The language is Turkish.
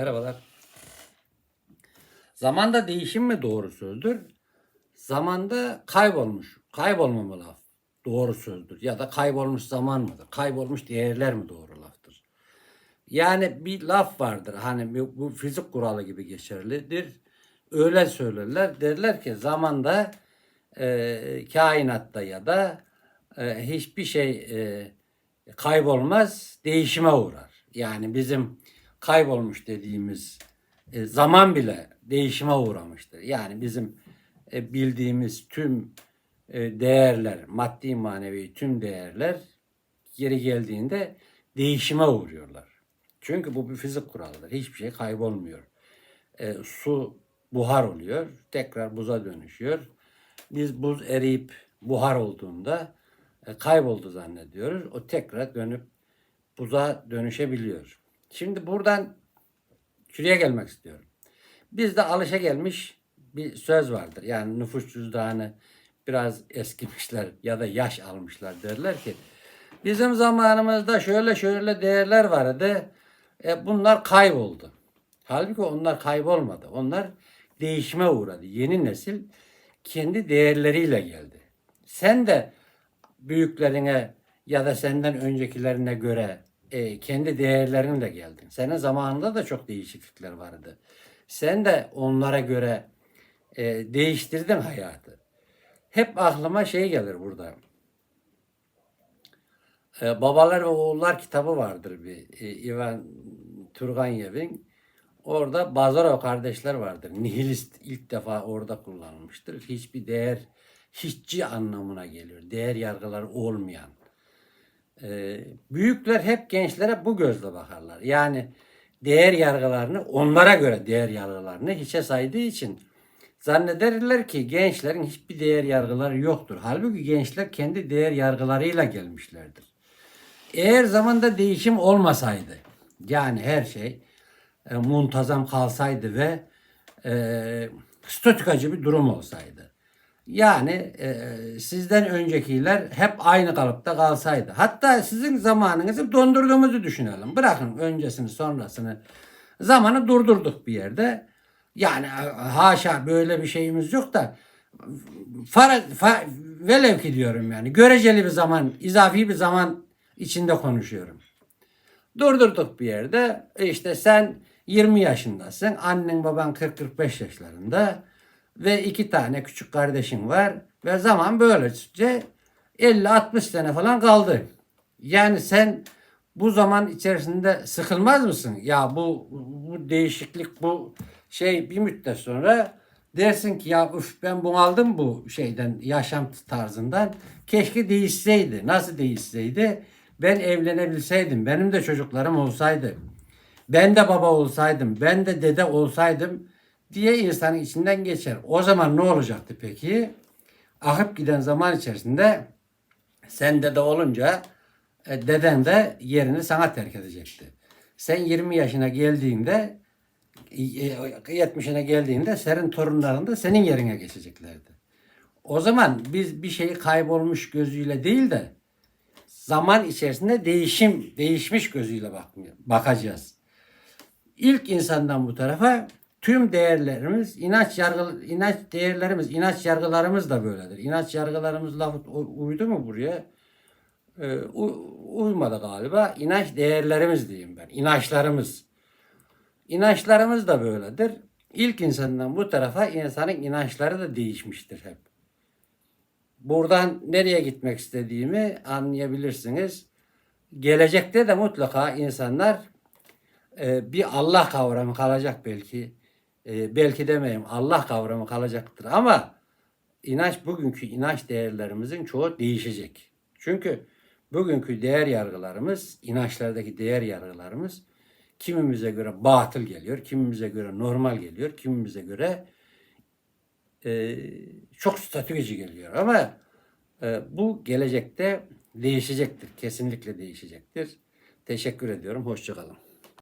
Merhabalar. Zamanda değişim mi doğru sözdür? Zamanda kaybolmuş, kaybolmama laf doğru sözdür. Ya da kaybolmuş zaman mıdır? Kaybolmuş değerler mi doğru laftır? Yani bir laf vardır hani bu, fizik kuralı gibi geçerlidir. Öyle söylerler. Derler ki zamanda e, kainatta ya da e, hiçbir şey e, kaybolmaz, değişime uğrar. Yani bizim kaybolmuş dediğimiz e, zaman bile değişime uğramıştır. Yani bizim e, bildiğimiz tüm e, değerler, maddi manevi tüm değerler geri geldiğinde değişime uğruyorlar. Çünkü bu bir fizik kuralıdır. Hiçbir şey kaybolmuyor. E, su buhar oluyor, tekrar buza dönüşüyor. Biz buz eriyip buhar olduğunda e, kayboldu zannediyoruz. O tekrar dönüp buza dönüşebiliyor. Şimdi buradan şuraya gelmek istiyorum. Bizde alışa gelmiş bir söz vardır. Yani nüfus cüzdanı biraz eskimişler ya da yaş almışlar derler ki bizim zamanımızda şöyle şöyle değerler vardı. E, bunlar kayboldu. Halbuki onlar kaybolmadı. Onlar değişime uğradı. Yeni nesil kendi değerleriyle geldi. Sen de büyüklerine ya da senden öncekilerine göre e, kendi değerlerinle geldin. Senin zamanında da çok değişiklikler vardı. Sen de onlara göre e, değiştirdin hayatı. Hep aklıma şey gelir burada. E, Babalar ve Oğullar kitabı vardır bir. E, Ivan Turgenev'in. Orada Bazarov kardeşler vardır. Nihilist ilk defa orada kullanılmıştır. Hiçbir değer, hiççi anlamına geliyor. Değer yargıları olmayan. Ee, büyükler hep gençlere bu gözle bakarlar. Yani değer yargılarını onlara göre değer yargılarını hiçe saydığı için zannederler ki gençlerin hiçbir değer yargıları yoktur. Halbuki gençler kendi değer yargılarıyla gelmişlerdir. Eğer zamanda değişim olmasaydı yani her şey e, muntazam kalsaydı ve e, statükacı bir durum olsaydı. Yani e, sizden öncekiler hep aynı kalıpta kalsaydı. Hatta sizin zamanınızı dondurduğumuzu düşünelim. Bırakın öncesini sonrasını. Zamanı durdurduk bir yerde. Yani e, haşa böyle bir şeyimiz yok da fara, fa, velev ki diyorum yani göreceli bir zaman, izafi bir zaman içinde konuşuyorum. Durdurduk bir yerde. E işte sen 20 yaşındasın. Annen baban 40-45 yaşlarında. Ve iki tane küçük kardeşin var. Ve zaman böylece 50-60 sene falan kaldı. Yani sen bu zaman içerisinde sıkılmaz mısın? Ya bu, bu değişiklik bu şey bir müddet sonra dersin ki ya üf ben bunaldım bu şeyden yaşam tarzından. Keşke değişseydi. Nasıl değişseydi? Ben evlenebilseydim. Benim de çocuklarım olsaydı. Ben de baba olsaydım. Ben de dede olsaydım diye insanın içinden geçer. O zaman ne olacaktı peki? Akıp giden zaman içerisinde sen dede olunca e, deden de yerini sana terk edecekti. Sen 20 yaşına geldiğinde e, 70'ine geldiğinde senin torunların da senin yerine geçeceklerdi. O zaman biz bir şeyi kaybolmuş gözüyle değil de zaman içerisinde değişim, değişmiş gözüyle bakmıyor, bakacağız. İlk insandan bu tarafa tüm değerlerimiz, inanç yargı, inanç değerlerimiz, inanç yargılarımız da böyledir. İnanç yargılarımız lafı uydu mu buraya? Ee, uymadı galiba. İnanç değerlerimiz diyeyim ben. İnançlarımız. İnançlarımız da böyledir. İlk insandan bu tarafa insanın inançları da değişmiştir hep. Buradan nereye gitmek istediğimi anlayabilirsiniz. Gelecekte de mutlaka insanlar e, bir Allah kavramı kalacak belki. E, belki demeyeyim Allah kavramı kalacaktır ama inanç bugünkü inanç değerlerimizin çoğu değişecek. Çünkü bugünkü değer yargılarımız, inançlardaki değer yargılarımız kimimize göre batıl geliyor, kimimize göre normal geliyor, kimimize göre e, çok statükocu geliyor. Ama e, bu gelecekte değişecektir. Kesinlikle değişecektir. Teşekkür ediyorum. Hoşçakalın.